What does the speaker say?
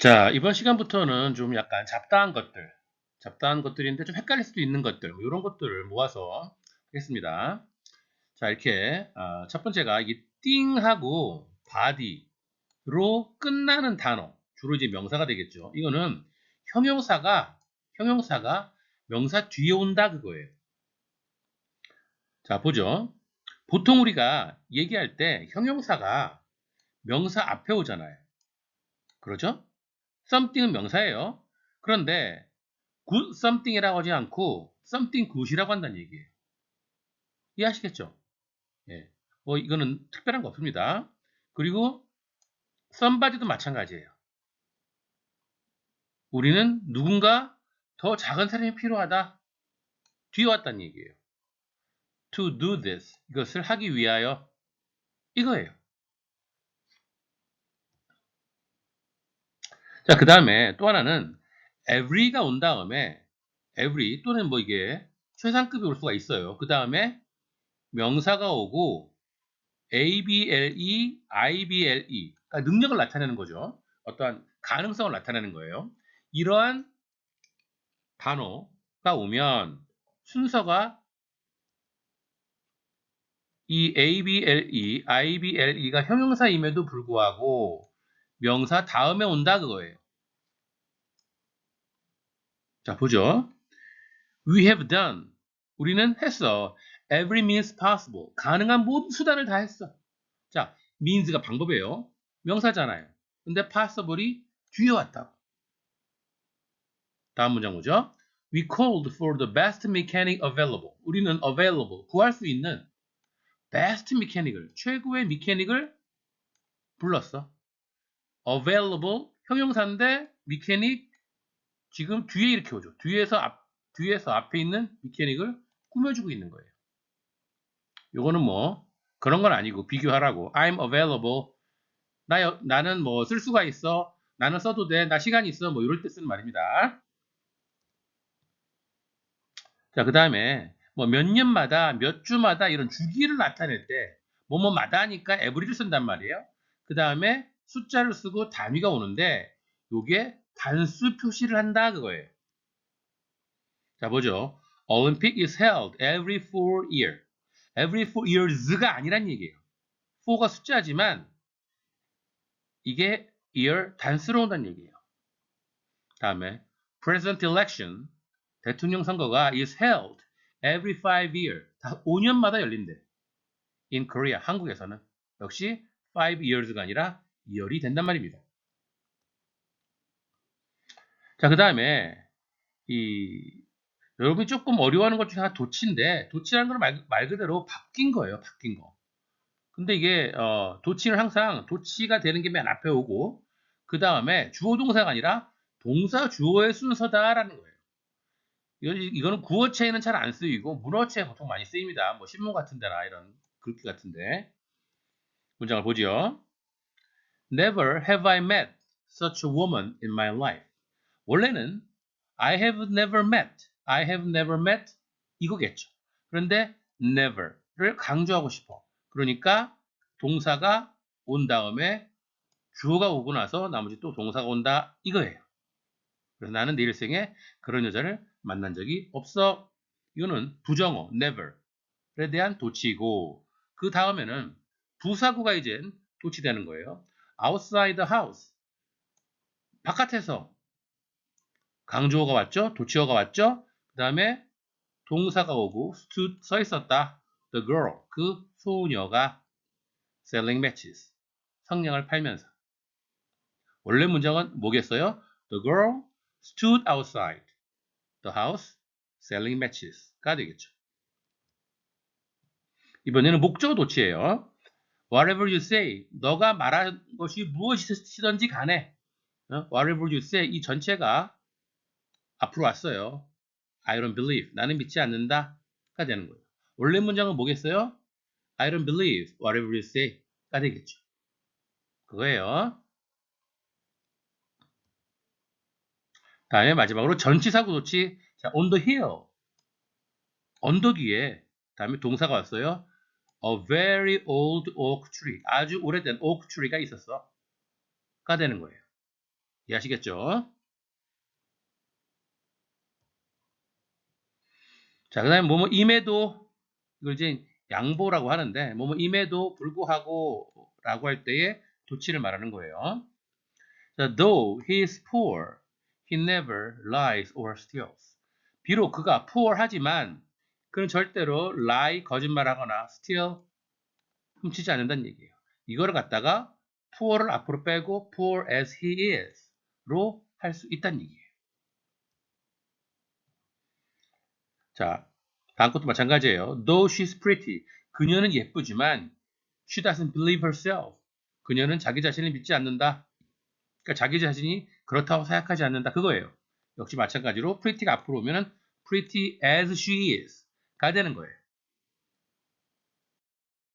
자, 이번 시간부터는 좀 약간 잡다한 것들, 잡다한 것들인데 좀 헷갈릴 수도 있는 것들, 뭐 이런 것들을 모아서 하겠습니다. 자, 이렇게 아, 첫 번째가 이 띵하고 바디로 끝나는 단어, 주로 이제 명사가 되겠죠. 이거는 형용사가 형용사가 명사 뒤에 온다 그거예요. 자, 보죠. 보통 우리가 얘기할 때 형용사가 명사 앞에 오잖아요. 그러죠? Something은 명사예요. 그런데 good something이라고 하지 않고 something good이라고 한다는 얘기예요. 이해하시겠죠? 예. 뭐 이거는 특별한 거 없습니다. 그리고 somebody도 마찬가지예요. 우리는 누군가 더 작은 사람이 필요하다. 뒤에 왔다는 얘기예요. to do this. 이것을 하기 위하여. 이거예요. 자, 그 다음에 또 하나는 every가 온 다음에 every 또는 뭐 이게 최상급이 올 수가 있어요. 그 다음에 명사가 오고 ABLE, IBLE 그러니까 능력을 나타내는 거죠. 어떠한 가능성을 나타내는 거예요. 이러한 단어가 오면 순서가 이 ABLE, IBLE가 형용사임에도 불구하고 명사 다음에 온다 그거예요. 자, 보죠. We have done. 우리는 했어. Every means possible. 가능한 모든 수단을 다 했어. 자, means가 방법이에요. 명사잖아요. 근데 possible이 뒤에 왔다고. 다음 문장 보죠. We called for the best mechanic available. 우리는 available, 구할 수 있는 best mechanic을, 최고의 메케닉을 불렀어. Available, 형용사인데 mechanic, 지금 뒤에 이렇게 오죠. 뒤에서 앞, 뒤에서 앞에 있는 메케닉을 꾸며주고 있는 거예요. 요거는 뭐 그런 건 아니고 비교하라고. I'm available. 나, 여- 나는 뭐 쓸 수가 있어. 나는 써도 돼. 나 시간이 있어. 뭐 이럴 때 쓰는 말입니다. 자, 그 다음에 뭐 몇 년마다 몇 주마다 이런 주기를 나타낼 때 뭐뭐마다 하니까 every를 쓴단 말이에요. 그 다음에 숫자를 쓰고 단위가 오는데 요게 단수 표시를 한다 그거예요. 자, 보죠. Olympic is held every four year. every four years가 아니란 얘기예요. 4가 숫자지만 이게 year 단수로 온다는 얘기예요. 다음에 president election 대통령 선거가 is held every five year 다 5년마다 열린대. in Korea 한국에서는 역시 five years가 아니라 year이 된단 말입니다. 자, 그 다음에 이 여러분이 조금 어려워하는 것 중에 하나 도치인데 도치라는 건 말, 말 그대로 바뀐 거예요. 바뀐 거. 근데 이게 어, 도치는 항상 도치가 되는 게 맨 앞에 오고 그 다음에 주어 동사가 아니라 동사 주어의 순서다라는 거예요. 이거, 이거는 구어체에는 잘 안 쓰이고 문어체에 보통 많이 쓰입니다. 뭐 신문 같은 데나 이런 글귀 같은데 문장을 보지요. Never have I met such a woman in my life. 원래는 I have never met, I have never met 이거겠죠. 그런데 never를 강조하고 싶어. 그러니까 동사가 온 다음에 주어가 오고 나서 나머지 또 동사가 온다 이거예요. 그래서 나는 내 일생에 그런 여자를 만난 적이 없어. 이거는 부정어 never에 대한 도치이고 그 다음에는 부사구가 이제 도치되는 거예요. Outside house 바깥에서 강조어가 왔죠. 도치어가 왔죠. 그 다음에 동사가 오고 stood 서 있었다. The girl 그 소녀가 selling matches 성냥을 팔면서 원래 문장은 뭐겠어요? The girl stood outside the house selling matches가 되겠죠. 이번에는 목적어 도치예요. Whatever you say, 너가 말한 것이 무엇이든지 간에 어? Whatever you say 이 전체가 앞으로 왔어요. I don't believe. 나는 믿지 않는다 가 되는 거예요. 원래 문장은 뭐겠어요? I don't believe whatever you say가 되겠죠. 그거예요. 다음에 마지막으로 전치사구 도치. 자, on the hill. 언덕 위에. 다음에 동사가 왔어요. A very old oak tree. 아주 오래된 oak tree가 있었어. 가 되는 거예요. 이해하시겠죠? 자, 그 다음에 뭐뭐 임에도 이걸 이제 양보라고 하는데 뭐뭐 임에도 불구하고 라고 할 때에 도치를 말하는 거예요. 자, though he is poor, he never lies or steals. 비록 그가 poor 하지만 그는 절대로 lie 거짓말하거나 steal 훔치지 않는다는 얘기예요. 이거를 갖다가 poor를 앞으로 빼고 poor as he is로 할 수 있다는 얘기예요. 자, 다음 것도 마찬가지예요. Though she's pretty. 그녀는 예쁘지만 she doesn't believe herself. 그녀는 자기 자신을 믿지 않는다. 그러니까 자기 자신이 그렇다고 생각하지 않는다. 그거예요. 역시 마찬가지로 pretty가 앞으로 오면은 pretty as she is 가 되는 거예요.